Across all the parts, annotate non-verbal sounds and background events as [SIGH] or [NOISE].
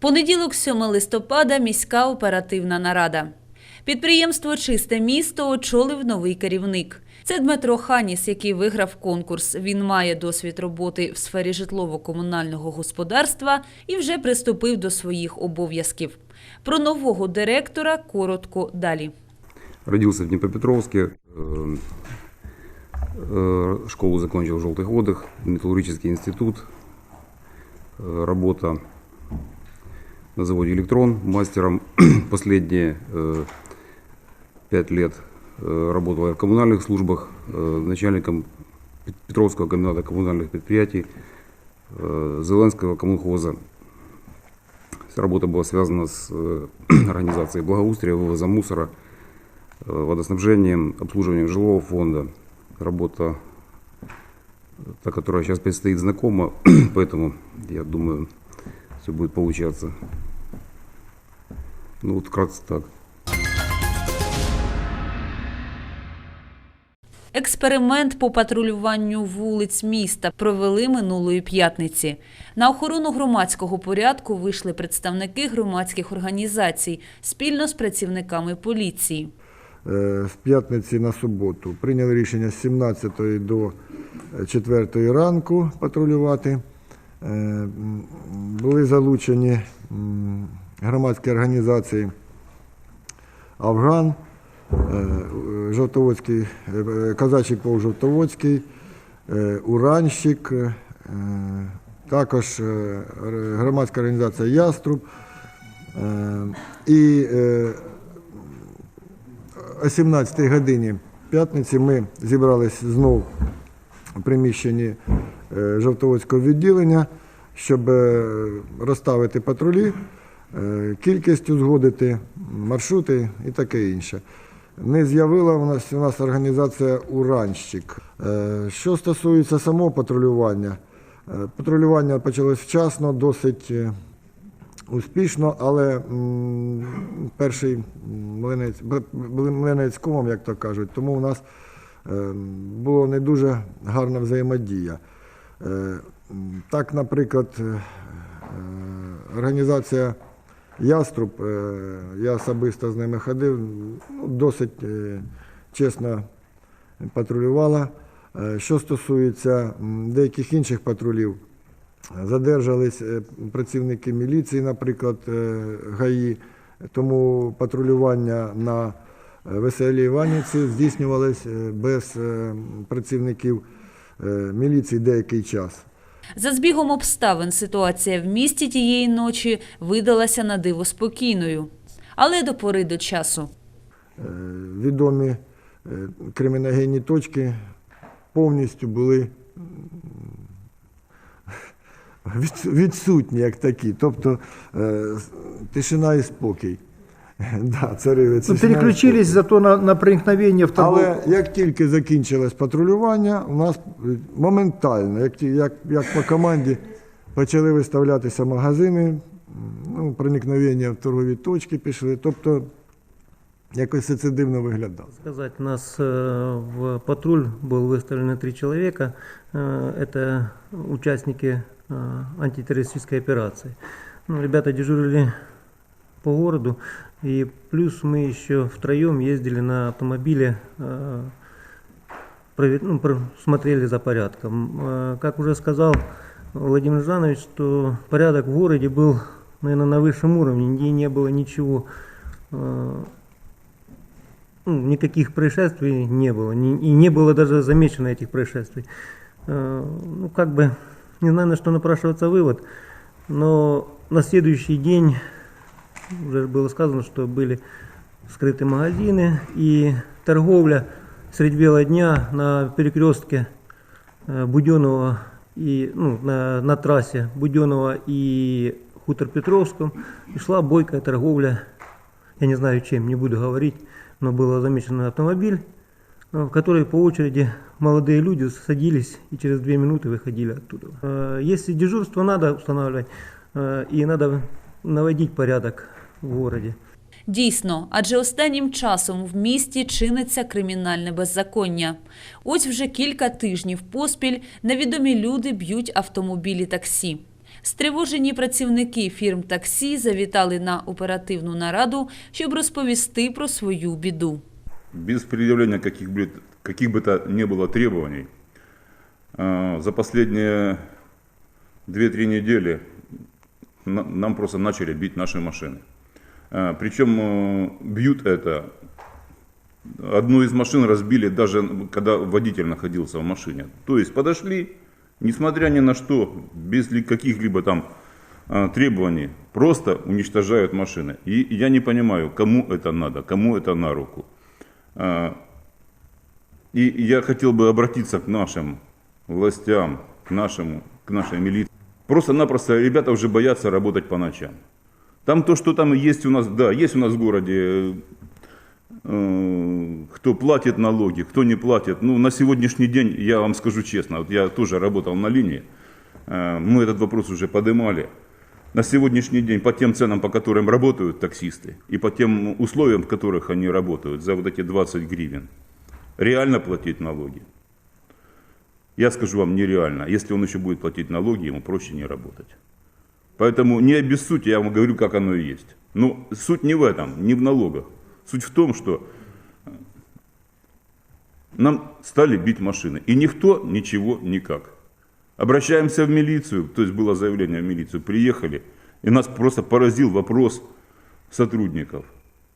Понеділок, 7 листопада, міська оперативна нарада. Підприємство Чисте місто очолив новий керівник. Це Дмитро Ханіс, який виграв конкурс. Він має досвід роботи в сфері житлово-комунального господарства і вже приступив до своїх обов'язків. Про нового директора коротко далі. Родился в Днепропетровске, э, э, школу закончил в Желтых водах, металлургический институт, э, работа на заводе «Электрон» мастером. [CLEARS THROAT] Последние э, пять лет э, работал я в коммунальных службах, э, начальником Пет- Петровского комбината коммунальных предприятий, Зеленского коммунхоза. Работа была связана с [CLEARS THROAT] организацией благоустрия, вывозом мусора, водоснабжением, обслуживанием жилого фонда. Работа, та, которая сейчас предстоит, знакома, [CLEARS THROAT] поэтому я думаю, все будет получаться. Ну вот вкратце так. Експеримент по патрулюванню вулиць міста провели минулої п'ятниці. На охорону громадського порядку вийшли представники громадських організацій спільно з працівниками поліції. Е, з п'ятниці на суботу. Прийняли рішення з 17 до 4 ранку патрулювати. Е, Були залучені громадські організації Афган, е, Жовтоводський, е, Казачий полк Жовтоводський, Уранщик, також громадська організація Яструб. І о 17 годині п'ятниці ми зібрались знов у приміщенні е, Жовтоводського відділення, щоб е, розставити патрулі, е, кількість узгодити, маршрути і таке інше. Не з'явила у нас у нас організація Уранщик. Що стосується самого патрулювання, патрулювання почалось вчасно, досить успішно, але перший млинець, млинець комом, як то кажуть, тому у нас е, була не дуже гарна взаємодія. Е, Так, наприклад, е, організація Яструб, я особисто з ними ходив, ну, досить чесно патрулювала. Що стосується деяких інших патрулів, Задержались працівники міліції, наприклад, ГАІ, тому патрулювання на е, Веселій Іванівці здійснювалось е, без е, працівників міліції деякий час. За збігом обставин ситуація в місті тієї ночі видалася на диво спокійною. Але до пори до часу. Відомі криміногенні точки повністю були [LAUGHS] відсутні як такі. Тобто тишина і спокій. [LAUGHS] Да, царили Ну, тишина і спокій. переключились зато на, на проникновение в торговлю. Але як тільки закінчилось патрулювання, у нас е, моментально, як, ті- як, як по команді, почали виставлятися магазини, м, ну, проникновення в торгові точки пішли. Тобто якось все це дивно виглядало. сказать, у нас э, в патруль был выставлено три человека. Э, Это участники э, антитеррористической операции. Ну, ребята дежурили по городу, И плюс мы еще втроем ездили на автомобиле, э, ну, смотрели за порядком. Э, Как уже сказал Владимир Жанович, что порядок в городе был, наверное, на высшем уровне, нигде не было ничего э, ну, никаких происшествий не было, и не было даже замечено этих происшествий. Ну, как бы, не знаю, на что напрашивается вывод, но на следующий день уже было сказано, что были скрыты магазины и торговля средь бела дня на перекрестке Буденного и ну, на, на трассе Буденного и Хутор Петровском и шла бойкая торговля я не знаю чем, не буду говорить, но был замечен автомобиль, э, в который по очереди молодые люди садились и через две минуты выходили оттуда. Если дежурство надо устанавливать и надо наводить порядок в городе. Дійсно, адже останнім часом в місті чиниться кримінальне беззаконня. Ось вже кілька тижнів поспіль невідомі люди б'ють автомобілі таксі. Стривожені працівники фірм таксі завітали на оперативну нараду, щоб розповісти про свою біду. без предъявления каких бы, каких бы то ни было требований, э, за последние 2-3 недели на- нам просто начали бить наши машины. Э, Причем э, бьют это, одну из машин разбили даже когда водитель находился в машине. То есть подошли, несмотря ни на что, без ли- каких-либо там э, требований, просто уничтожают машины. И я не понимаю, кому это надо, кому это на руку. А, И я хотел бы обратиться к нашим властям, к, нашему, к нашей милиции. Просто-напросто ребята уже боятся работать по ночам. Там то, что там есть у нас, да, есть у нас в городе, э, кто платит налоги, кто не платит. Ну, на сегодняшний день, я вам скажу честно, вот я тоже работал на линии, э, мы этот вопрос уже поднимали. На сегодняшний день по тем ценам, по которым работают таксисты, и по тем условиям, в которых они работают, за вот эти 20 гривен, реально платить налоги? Я скажу вам, нереально. Если он еще будет платить налоги, ему проще не работать. Поэтому не обессудьте, я вам говорю, как оно и есть. Но суть не в этом, не в налогах. Суть в том, что нам стали бить машины. И никто ничего никак. Обращаемся в милицию, то есть было заявление в милицию, приехали, и нас просто поразил вопрос сотрудников,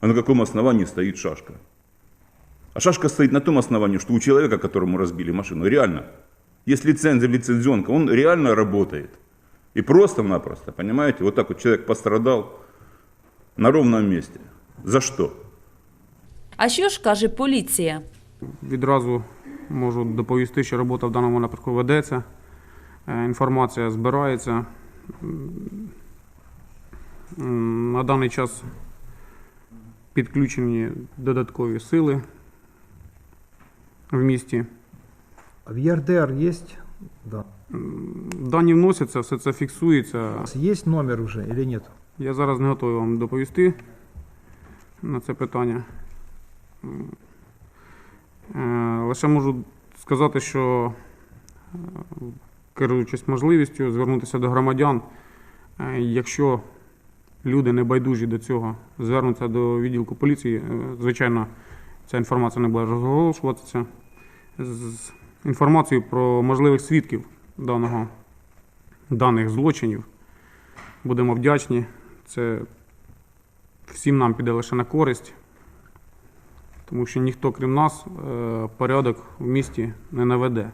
а на каком основании стоит шашка. А шашка стоит на том основании, что у человека, которому разбили машину, реально есть лицензия, лицензионка, он реально работает. И просто-напросто, понимаете, вот так вот человек пострадал на ровном месте. За что? А що ж каже поліція? Відразу можу доповісти, що робота в даному напрямку ведеться. Е, Інформація збирається. На даний час підключені додаткові сили в місті. А в ЕРДР есть? Да. Дані вносяться, все це фіксується. Есть номер уже или нет? Я зараз не готовий вам доповісти на це питання. Е, Лише можу сказати, що е, керуючись можливістю звернутися до громадян, е, якщо люди не байдужі до цього, звернуться до відділку поліції, звичайно, ця інформація не буде розголошуватися З інформацією про можливих свідків даного, даних злочинів. Будемо вдячні. Це всім нам піде лише на користь, тому що ніхто, крім нас, е, порядок в місті не наведе.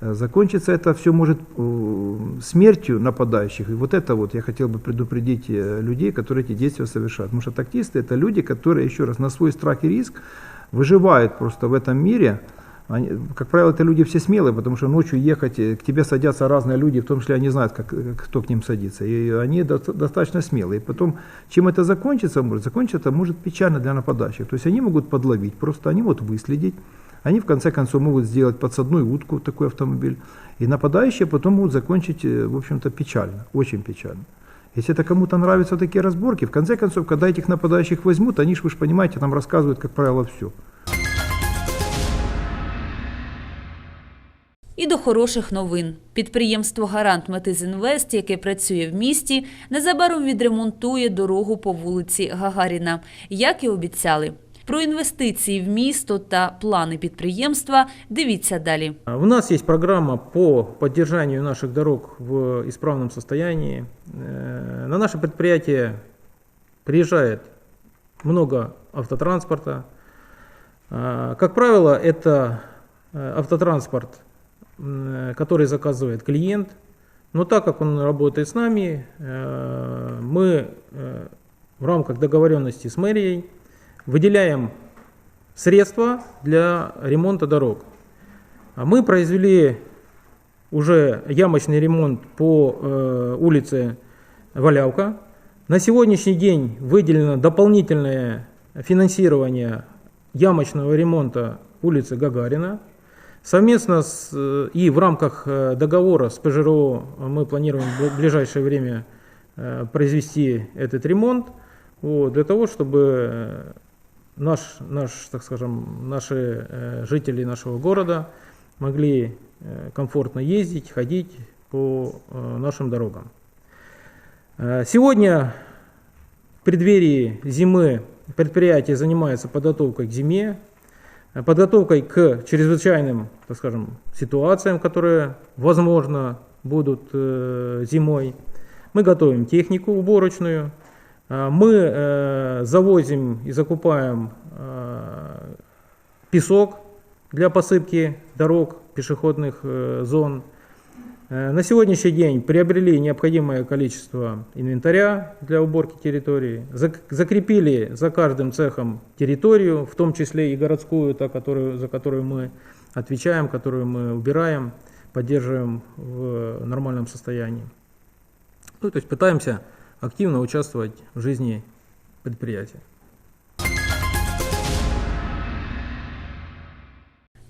Э, Закончится это все может э, смертью нападающих. И вот это вот я хотел бы предупредить э, людей, которые эти действия совершают. Потому что таксисты это люди, которые, еще раз, на свой страх и риск выживают просто в этом мире. Они, как правило, это люди все смелые, потому что ночью ехать, э, к тебе садятся разные люди, в том числе они знают, как, э, кто к ним садится. И они доста- достаточно смелые. И потом, чем это закончится может? Закончится может печально для нападающих. То есть они могут подловить, просто они могут выследить. Они в конце концов могут сделать подсадную утку, такой автомобиль. И нападающие потом могут закончить, э, в общем-то, печально, очень печально. Если это кому-то нравятся такие разборки, в конце концов, когда этих нападающих возьмут, они же, вы же понимаете, нам рассказывают, как правило, все. до хороших новин. Підприємство Гарант Метизінвест, яке працює в місті, незабаром відремонтує дорогу по вулиці Гагаріна, як і обіцяли. Про інвестиції в місто та плани підприємства дивіться далі. А У нас есть программа по поддержанию наших дорог в исправном состоянии. Э, На наше предприятие приезжает много автотранспорта. А, Как правило, это э, автотранспорт, м, который заказывает клиент. Но так как он работает с нами, э, мы э, в рамках договоренности с мэрией выделяем средства для ремонта дорог. А Мы произвели уже ямочный ремонт по э, улице Валявка. На сегодняшний день выделено дополнительное финансирование ямочного ремонта улицы Гагарина. Совместно с, э, и в рамках э, договора с ПЖРО мы планируем в ближайшее время э, произвести этот ремонт вот, для того, чтобы наш, наш, так скажем, наши жители нашего города могли комфортно ездить, ходить по нашим дорогам. Сегодня в преддверии зимы предприятие занимается подготовкой к зиме, подготовкой к чрезвычайным, так скажем, ситуациям, которые, возможно, будут э, зимой. Мы готовим технику уборочную, э, мы э, завозим и закупаем э, песок для посыпки дорог, пешеходных э, зон. Э, На сегодняшний день приобрели необходимое количество инвентаря для уборки территории, зак- закрепили за каждым цехом территорию, в том числе и городскую, та, которую, за которую мы отвечаем, которую мы убираем, поддерживаем в нормальном состоянии. Ну, то есть пытаемся активно участвовать в жизни предприятия.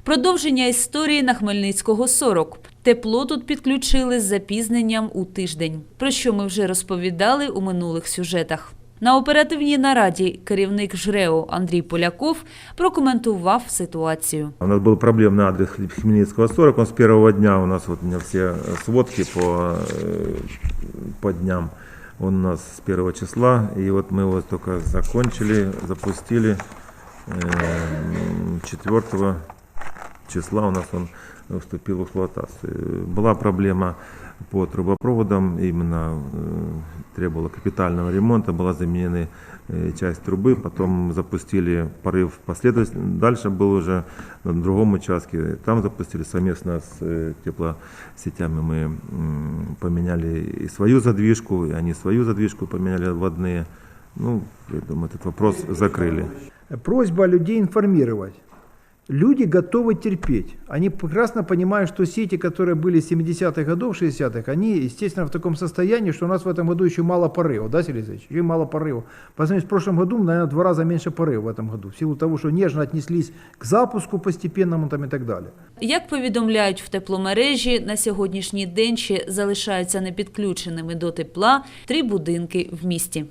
Продовження історії на Хмельницького 40. Тепло тут підключили з запізненням у тиждень, про що ми вже розповідали у минулих сюжетах. На оперативній нараді керівник ЖРЕО Андрій Поляков прокоментував ситуацію. У нас был проблемный адрес Хмельницкого 40. Он с первого дня у нас, вот у меня все э, сводки по, э, по дням. Он у нас с первого числа. И вот мы его только закончили, запустили. Э, 4 числа у нас он вступил в эксплуатацию. Была проблема по трубопроводам, именно э, требовала капитального ремонта, была заменена э, часть трубы, потом запустили порыв последовательно, дальше был уже на другом участке, там запустили совместно с э, теплосетями, мы поменяли и свою задвижку, и они свою задвижку поменяли водные, ну, я думаю, этот вопрос закрыли. Просьба людей информировать. Люди готовы терпеть. Они прекрасно понимают, что сети, которые были 70-х годов, 60-х, они, естественно, в таком состоянии, что у нас в этом году еще мало порыва, да, Сергей Алексеевич? Еще мало порыва. По сравнению с прошлым годом, наверное, в два раза меньше порыва в этом году, в силу того, что нежно отнеслись к запуску постепенному там, и так далее. Як повідомляють в тепломережі, на сьогоднішній день ще залишаються непідключеними до тепла три будинки в місті.